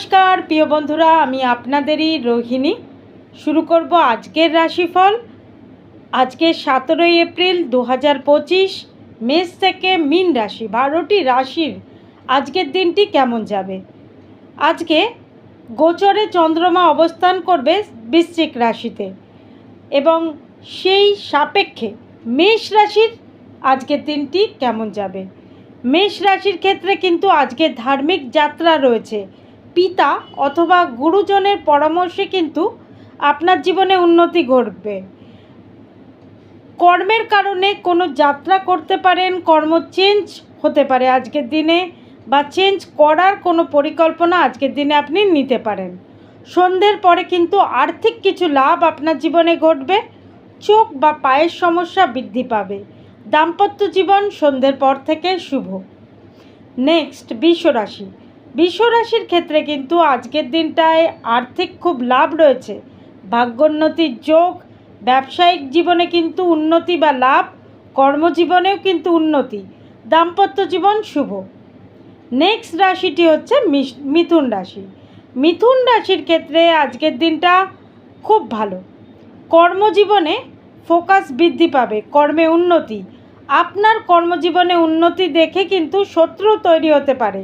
নমস্কার, প্রিয় বন্ধুরা, আমি আপনাদেরই রোহিণী। শুরু করব আজকের রাশিফল। আজকে সতেরোই এপ্রিল দু হাজার পঁচিশ, মেষ থেকে মিন রাশি, বারোটি রাশির আজকের দিনটি কেমন যাবে? আজকে গোচরে চন্দ্রমা অবস্থান করবে বৃশ্চিক রাশিতে এবং সেই সাপেক্ষে মেষ রাশির আজকের দিনটি কেমন যাবে? মেষ রাশির ক্ষেত্রে কিন্তু আজকে ধার্মিক যাত্রা রয়েছে। পিতা অথবা গুরুজনের পরামর্শে কিন্তু আপনার জীবনে উন্নতি ঘটবে। কর্মের কারণে কোনো যাত্রা করতে পারেন, কর্ম চেঞ্জ হতে পারে আজকের দিনে বা চেঞ্জ করার কোনো পরিকল্পনা আজকের দিনে আপনি নিতে পারেন। সন্ধ্যের পরে কিন্তু আর্থিক কিছু লাভ আপনার জীবনে ঘটবে, চোখ বা পায়ের সমস্যা বৃদ্ধি পাবে। দাম্পত্য জীবন সন্ধ্যের পর থেকে শুভ। নেক্সট বিশ্বরাশি। বিশ্বরাশির ক্ষেত্রে কিন্তু আজকের দিনটায় আর্থিক খুব লাভ রয়েছে। ভাগ্যোন্নতির যোগ, ব্যবসায়িক জীবনে কিন্তু উন্নতি বা লাভ, কর্মজীবনেও কিন্তু উন্নতি। দাম্পত্য জীবন শুভ। নেক্সট রাশিটি হচ্ছে মিথুন রাশি। মিথুন রাশির ক্ষেত্রে আজকের দিনটা খুব ভালো। কর্মজীবনে ফোকাস বৃদ্ধি পাবে, কর্মে উন্নতি। আপনার কর্মজীবনে উন্নতি দেখে কিন্তু শত্রু তৈরি হতে পারে।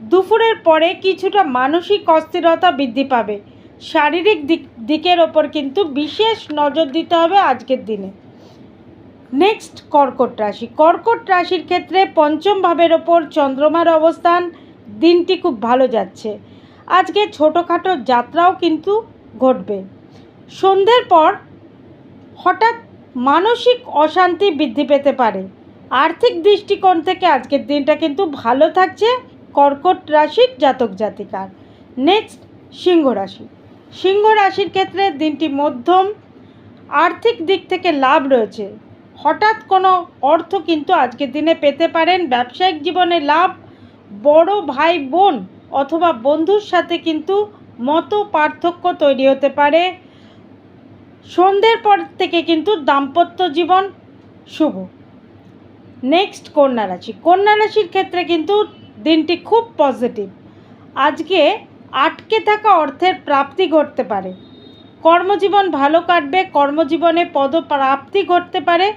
দুপুরের পরে কিছুটা মানসিক অস্থিরতা বৃদ্ধি পাবে। শারীরিক দিক, দিকের ওপর কিন্তু বিশেষ নজর দিতে হবে আজকের দিনে। নেক্সট কর্কট রাশি। কর্কট রাশির ক্ষেত্রে পঞ্চম ভাবের ওপর চন্দ্রমার অবস্থান দিনটি খুব ভালো যাচ্ছে। আজকে ছোটোখাটো যাত্রাও কিন্তু ঘটবে। সন্ধ্যের পর হঠাৎ মানসিক অশান্তি বৃদ্ধি পেতে পারে। আর্থিক দৃষ্টিকোণ থেকে আজকের দিনটা কিন্তু ভালো থাকছে। কর্কট রাশির জাতক জাতিকার। নেক্সট সিংহ রাশি। সিংহ রাশির ক্ষেত্রে দিনটি মধ্যম, আর্থিক দিক থেকে লাভ রয়েছে। হঠাৎ কোনো অর্থ কিন্তু আজকের দিনে পেতে পারেন। ব্যবসায়িক জীবনে লাভ, বড় ভাই, বোন অথবা বন্ধুর সাথে কিন্তু মত পার্থক্য তৈরি হতে পারে। সন্ধ্যের পর থেকে কিন্তু দাম্পত্য জীবন শুভ। নেক্সট কন্যা রাশি। কন্যা রাশির ক্ষেত্রে কিন্তু দিনটি খুব পজিটিভ আজকে আটকে থাকা অর্থের প্রাপ্তি ঘটতে পারে। কর্মজীবন ভালো কাটবে, কর্মজীবনে পদপ্রাপ্তি ঘটতে পারে।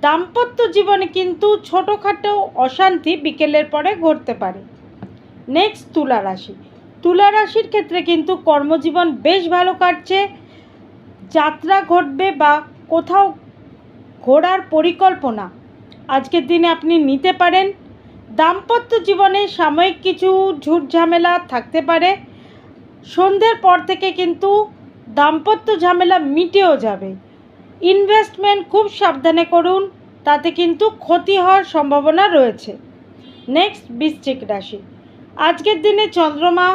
দাম্পত্য জীবনে কিন্তু ছোটোখাটো অশান্তি বিকেলের পরে ঘটতে পারে। নেক্সট তুলা রাশি। তুলা রাশির ক্ষেত্রে কিন্তু কর্মজীবন বেশ ভালো কাটছে। যাত্রা ঘটবে বা কোথাও ঘোরার পরিকল্পনা আজকের দিনে আপনি নিতে পারেন। দাম্পত্য জীবনে সাময়িক কিছু ঝুট ঝামেলা থাকতে পারে। সন্ধ্যের পর থেকে কিন্তু দাম্পত্য ঝামেলা মিটেও যাবে। ইনভেস্টমেন্ট খুব সাবধানে করুন, তাতে কিন্তু ক্ষতি হওয়ার সম্ভাবনা রয়েছে। নেক্সট বৃশ্চিক রাশি। আজকের দিনে চন্দ্রমা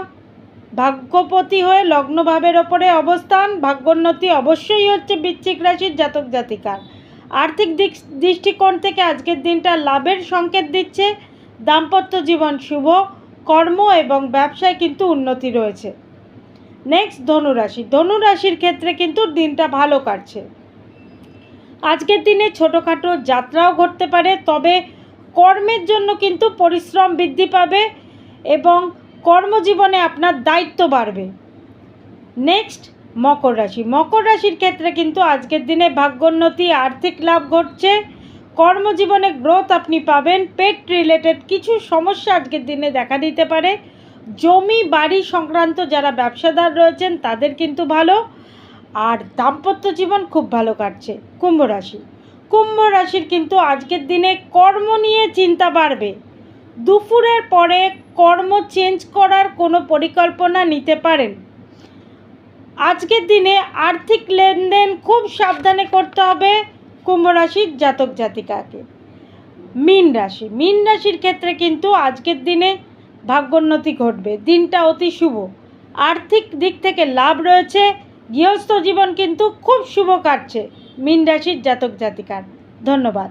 ভাগ্যপতি হয়ে লগ্নভাবের ওপরে অবস্থান। ভাগ্যোন্নতি অবশ্যই হচ্ছে বৃশ্চিক রাশির জাতক জাতিকার আর্থিক দিক দৃষ্টিকোণ থেকে আজকের দিনটা লাভের সংকেত দিচ্ছে। দাম্পত্য জীবন শুভ, কর্ম এবং ব্যবসায় কিন্তু উন্নতি রয়েছে। নেক্সট ধনুরাশি। ধনুরাশির ক্ষেত্রে কিন্তু দিনটা ভালো কাটছে। আজকের দিনে ছোটোখাটো যাত্রাও ঘটতে পারে, তবে কর্মের জন্য কিন্তু পরিশ্রম বৃদ্ধি পাবে এবং কর্মজীবনে আপনার দায়িত্ব বাড়বে। নেক্সট মকর রাশি। মকর রাশির ক্ষেত্রে কিন্তু আজকের দিনে ভাগ্যোন্নতি, আর্থিক লাভ ঘটছে। কর্মজীবনে গ্রোথ আপনি পাবেন, পেট রিলেটেড কিছু সমস্যা আজকের দিনে দেখা দিতে পারে। জমি, বাড়ি সংক্রান্ত যারা ব্যবসাদার রয়েছেন, তাদের কিন্তু ভালো। আর দাম্পত্য জীবন খুব ভালো কাটছে, কুম্ভ রাশি। কুম্ভ রাশির কিন্তু আজকের দিনে কর্ম নিয়ে চিন্তা বাড়বে। দুপুরের পরে কর্ম চেঞ্জ করার কোনো পরিকল্পনা নিতে পারেন। আজকের দিনে আর্থিক লেনদেন খুব সাবধানে করতে হবে। কুম্ভ রাশির জাতক জাতিকাকে। মীন রাশি। মীন রাশির ক্ষেত্রে কিন্তু আজকের দিনে ভাগ্যোন্নতি ঘটবে। দিনটা অতি শুভ। আর্থিক দিক থেকে লাভ রয়েছে। গৃহস্থ জীবন কিন্তু খুব শুভ কাটছে মীন রাশির জাতক জাতিকার। ধন্যবাদ।